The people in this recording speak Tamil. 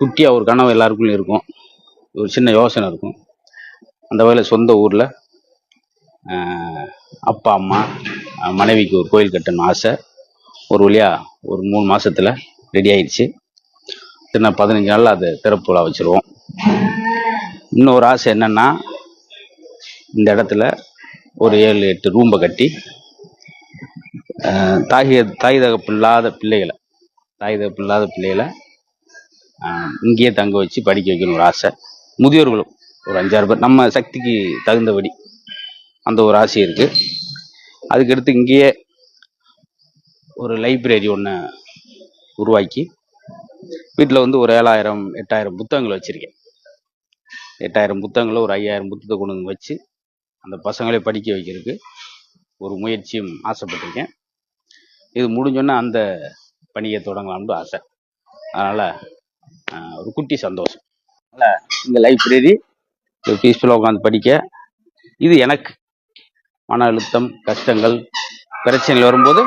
குட்டியாக ஒரு கனவு எல்லாருக்குள்ளேயும் இருக்கும். ஒரு சின்ன யோசனை இருக்கும். அந்த வகையில் சொந்த ஊரில் அப்பா அம்மா மனைவிக்கு ஒரு கோயில் கட்டணும் ஆசை. ஒரு வழியாக ஒரு மூணு மாதத்தில் ரெடி ஆயிடுச்சு. சின்ன பதினஞ்சு நாளில் அது திறப்பு விழா வச்சுருவோம். இன்னொரு ஆசை என்னென்னா இந்த இடத்துல ஒரு ஏழு எட்டு ரூம்பை கட்டி தாய் தாய் தகப்பு இல்லாத பிள்ளைகளை தாய் தகப்பு இல்லாத பிள்ளைகளை இங்கேயே தங்க வச்சு படிக்க வைக்கணும் ஒரு ஆசை. முதியோர்களும் ஒரு அஞ்சாறு பேர். நம்ம சக்திக்கு தகுந்தபடி அந்த ஒரு ஆசை இருக்கு. அதுக்கடுத்து இங்கேயே ஒரு லைப்ரரி ஒன்று உருவாக்கி வீட்டில் வந்து ஒரு ஏழாயிரம் எட்டாயிரம் புத்தகங்கள் வச்சுருக்கேன். எட்டாயிரம் புத்தகங்களை ஒரு ஐயாயிரம் புத்தகத்தை கொண்டு வந்து வச்சு அந்த பசங்களை படிக்க வைக்கிறதுக்கு ஒரு முயற்சியும் ஆசைப்பட்டிருக்கேன். இது முடிஞ்சோன்னே அந்த பணியை தொடங்கலாம்னு ஆசை. அதனால் ஒரு குட்டி சந்தோஷம். அதனால் இந்த லைப்ரரி பீஸ்ஃபுல்லாக உட்காந்து படிக்க. இது எனக்கு மன அழுத்தம் கஷ்டங்கள் பிரச்சனைகள் வரும்போது